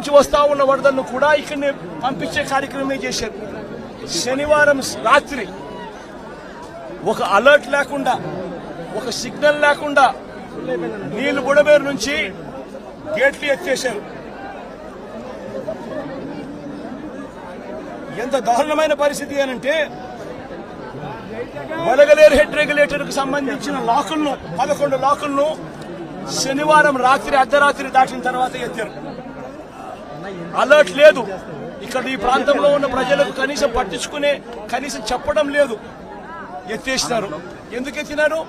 నుంచి వస్తా ఉన్న వరదలను కూడా ఇక్కడనే పంపించే కార్యక్రమమే చేశారు. శనివారం రాత్రి ఒక అలర్ట్ లేకుండా ఒక సిగ్నల్ లేకుండా నీళ్ళు బుడమేరు నుంచి గేట్లు ఎత్తేశారు. ఎంత దారుణమైన పరిస్థితి అనంటే వలగలేరు హెడ్ రెగ్యులేటర్కు సంబంధించిన లాకులను పదకొండు లాకులను శనివారం రాత్రి అర్ధరాత్రి దాటిన తర్వాత ఎత్తారు. అలర్ట్ లేదు. ఇక్కడ ఈ ప్రాంతంలో ఉన్న ప్రజలకు కనీసం పట్టించుకునే కనీసం చెప్పడం లేదు. ఎత్తేసినారు. ఎందుకు ఎత్తినారు?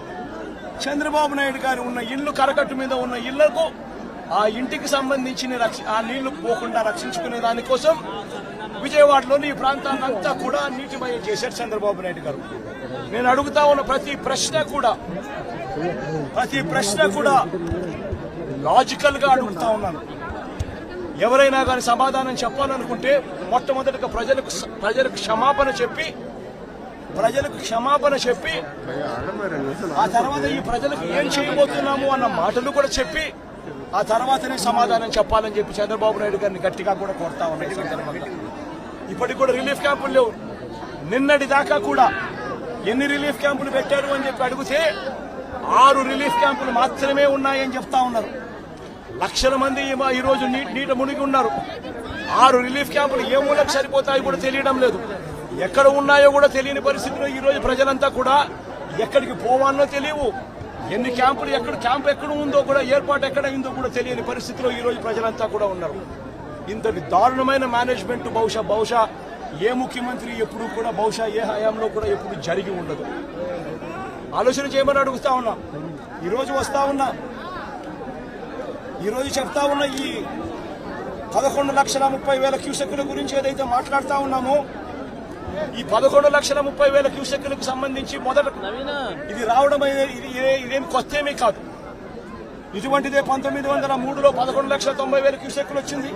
చంద్రబాబు నాయుడు గారు ఉన్న ఇల్లు కరకట్టు మీద ఉన్న ఇళ్ళకు ఆ ఇంటికి సంబంధించిన రక్ష- ఆ నీళ్ళు పోకుండా రక్షించుకునే దానికోసం విజయవాడలోని ఈ ప్రాంతాన్ని అంతా కూడా నీటిమయం చేశారు చంద్రబాబు నాయుడు గారు. నేను అడుగుతా ఉన్న ప్రతి ప్రశ్న కూడా ప్రతి ప్రశ్న కూడా లాజికల్గా అడుగుతా ఉన్నాను. ఎవరైనా కానీ సమాధానం చెప్పాలనుకుంటే మొట్టమొదటిగా ప్రజలకు ప్రజలకు క్షమాపణ చెప్పి ప్రజలకు క్షమాపణ చెప్పి ఆ తర్వాత ఈ ప్రజలకు ఏం చేయబోతున్నాము అన్న మాటలు కూడా చెప్పి ఆ తర్వాతనే సమాధానం చెప్పాలని చెప్పి చంద్రబాబు నాయుడు గారిని గట్టిగా కూడా కోరుతా ఉన్నాయి సందర్భంగా. ఇప్పటికి కూడా రిలీఫ్ క్యాంపులు లేవు. నిన్నటి దాకా కూడా ఎన్ని రిలీఫ్ క్యాంపులు పెట్టారు అని చెప్పి అడిగితే ఆరు రిలీఫ్ క్యాంపులు మాత్రమే ఉన్నాయని చెప్తా ఉన్నారు. లక్షల మంది ఈరోజు నీట మునిగి ఉన్నారు. ఆరు రిలీఫ్ క్యాంపులు ఏ మూలకు సరిపోతాయో కూడా తెలియడం లేదు. ఎక్కడ ఉన్నాయో కూడా తెలియని పరిస్థితిలో ఈరోజు ప్రజలంతా కూడా ఎక్కడికి పోవాలనో తెలియవు. ఎన్ని క్యాంపులు ఎక్కడ క్యాంప్ ఎక్కడ ఉందో కూడా ఏర్పాటు ఎక్కడ అయిందో కూడా తెలియని పరిస్థితిలో ఈరోజు ప్రజలంతా కూడా ఉన్నారు. ఇంతటి దారుణమైన మేనేజ్మెంట్ బహుశా బహుశా ఏ ముఖ్యమంత్రి ఎప్పుడు కూడా బహుశా ఏ హయాంలో కూడా ఎప్పుడు జరిగి ఉండదు. ఆలోచన చేయమని అడుగుతా ఉన్నా. ఈరోజు వస్తా ఉన్నా. ఈరోజు చెప్తా ఉన్న ఈ పదకొండు లక్షల ముప్పై వేల క్యూసెక్కుల గురించి ఏదైతే మాట్లాడుతా ఉన్నామో ఈ పదకొండు లక్షల ముప్పై వేల క్యూసెక్కులకు సంబంధించి మొదట ఇది రావడం ఇది ఇదే- ఇదేం కొత్త ఏమీ కాదు. ఇటువంటిదే పంతొమ్మిది వందల మూడులో పదకొండు లక్షల తొంభై వేల క్యూసెక్కులు వచ్చింది.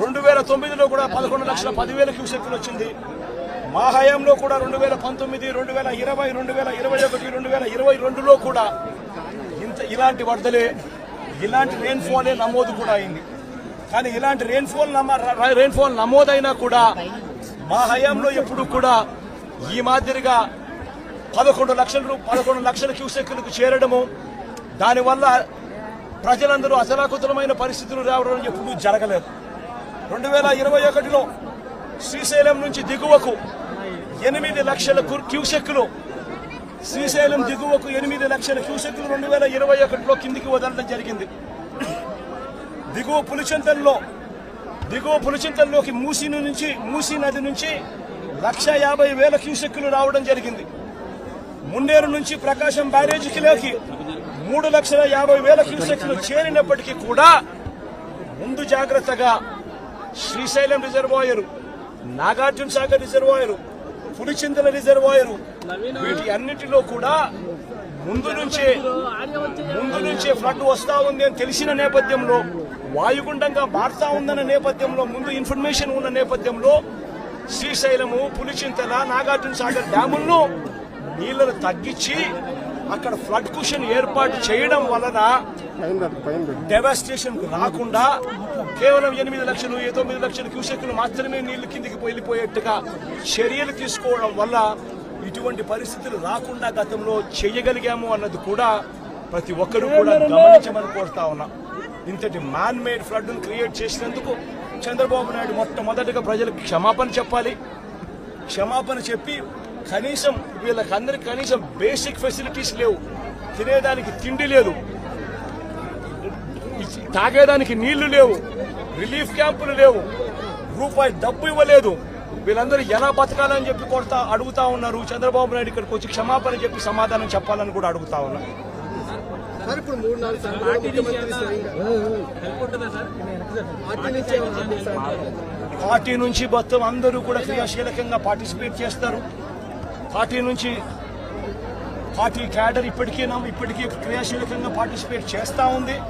రెండు వేల తొమ్మిదిలో కూడా పదకొండు లక్షల పదివేల క్యూసెక్కులు వచ్చింది. మా హయాంలో కూడా రెండు వేల పంతొమ్మిది రెండు వేల ఇరవై రెండు వేల ఇరవై ఒకటి రెండు వేల ఇరవై రెండులో కూడా ఇంత ఇలాంటి వరదలే ఇలాంటి రెయిన్ఫాలే నమోదు కూడా అయింది. కానీ ఇలాంటి రెయిన్ఫాల్ రెయిన్ఫాల్ నమోదైనా కూడా మా హయాంలో ఎప్పుడు కూడా ఈ మాదిరిగా పదకొండు లక్షల పదకొండు లక్షల క్యూసెక్కులకు చేరడము దానివల్ల ప్రజలందరూ అసలాకుతలమైన పరిస్థితులు రావడం ఎప్పుడూ జరగలేదు. రెండు వేల ఇరవై ఒకటిలో శ్రీశైలం నుంచి దిగువకు ఎనిమిది లక్షల కు- క్యూసెక్కులు శ్రీశైలం దిగువకు ఎనిమిది లక్షల క్యూసెక్లు రెండు వేల ఇరవై ఒకటిలో కిందికి వదలడం జరిగింది. దిగువ పులిచింతల్లో దిగువ పులిచింతల్లోకి మూసి నుంచి మూసీ నది నుంచి లక్ష యాభై వేల క్యూసెక్కులు రావడం జరిగింది. ముండేరు నుంచి ప్రకాశం బ్యారేజీకిలోకి మూడు లక్షల యాభై వేల క్యూసెక్లు చేరినప్పటికీ కూడా ముందు జాగ్రత్తగా Srisailam reservoir Nagarjuna Sagar reservoir Pulichintala reservoir. వీటి అన్నిటిలో కూడా ముందు నుంచే ముందు నుంచే ఫ్లడ్ వస్తా ఉంది అని తెలిసిన నేపథ్యంలో వాయుగుండంగా మారుతా ఉందన్న నేపథ్యంలో ముందు ఇన్ఫర్మేషన్ ఉన్న నేపథ్యంలో శ్రీశైలము పులిచింతల నాగార్జున సాగర్ డ్యాములను నీళ్ళను తగ్గించి అక్కడ ఫ్లడ్ కుషన్ ఏర్పాటు చేయడం వలన డెవాస్టేషన్ రాకుండా కేవలం ఎనిమిది లక్షలు తొమ్మిది లక్షల క్యూసెక్లు మాత్రమే నీళ్ళు కిందికి వెళ్ళిపోయేట్టుగా చర్యలు తీసుకోవడం వల్ల ఇటువంటి పరిస్థితులు రాకుండా గతంలో చేయగలిగాము అన్నది కూడా ప్రతి ఒక్కరూ కూడా గమనించమని కోరుతా ఉన్నా. ఇంతటి మ్యాన్ మేడ్ ఫ్లడ్ క్రియేట్ చేసినందుకు చంద్రబాబు నాయుడు మొట్టమొదటిగా ప్రజలకు క్షమాపణ చెప్పాలి. క్షమాపణ చెప్పి కనీసం వీళ్ళకందరికి కనీసం బేసిక్ ఫెసిలిటీస్ లేవు. తినేదానికి తిండి లేదు. తాగేదానికి నీళ్ళు లేవు. రిలీఫ్ క్యాంపులు లేవు. రూపాయి డబ్బు ఇవ్వలేదు. వీళ్ళందరూ ఎలా బతకాలని చెప్పి కొడతా అడుగుతా ఉన్నారు. చంద్రబాబు నాయుడు ఇక్కడికి వచ్చి క్షమాపణ చెప్పి సమాధానం చెప్పాలని కూడా అడుగుతా ఉన్నారు పార్టీ నుంచి మొత్తం అందరూ కూడా క్రియాశీలకంగా పార్టిసిపేట్ చేస్తారు. పార్టీ నుంచి పార్టీ క్యాడర్ ఇప్పటికీ నా- ఇప్పటికీ క్రియాశీలకంగా పార్టిసిపేట్ చేస్తూ ఉంది.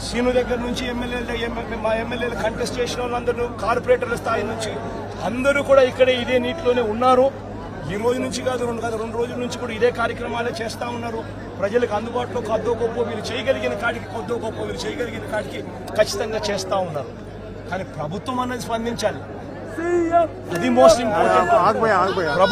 సీను దగ్గర నుంచి ఎమ్మెల్యేలు మా ఎమ్మెల్యేలు కంటెస్ట్ చేసిన వాళ్ళందరూ కార్పొరేటర్ల స్థాయి నుంచి అందరూ కూడా ఇక్కడే ఇదే నీటిలోనే ఉన్నారు. ఈ రోజు నుంచి కాదు రెండు కాదు రెండు రోజుల నుంచి కూడా ఇదే కార్యక్రమాలే చేస్తా ఉన్నారు. ప్రజలకు అందుబాటులో కొద్దో గొప్ప వీళ్ళు చేయగలిగిన కాడికి కొద్దో గొప్ప వీళ్ళు చేయగలిగిన కాడికి ఖచ్చితంగా చేస్తా ఉన్నారు. కానీ ప్రభుత్వం అనేది స్పందించాలి. అది మోస్ట్ ఇంపార్టెంట్. ఆగిపోయా ఆగిపోయా ప్రభు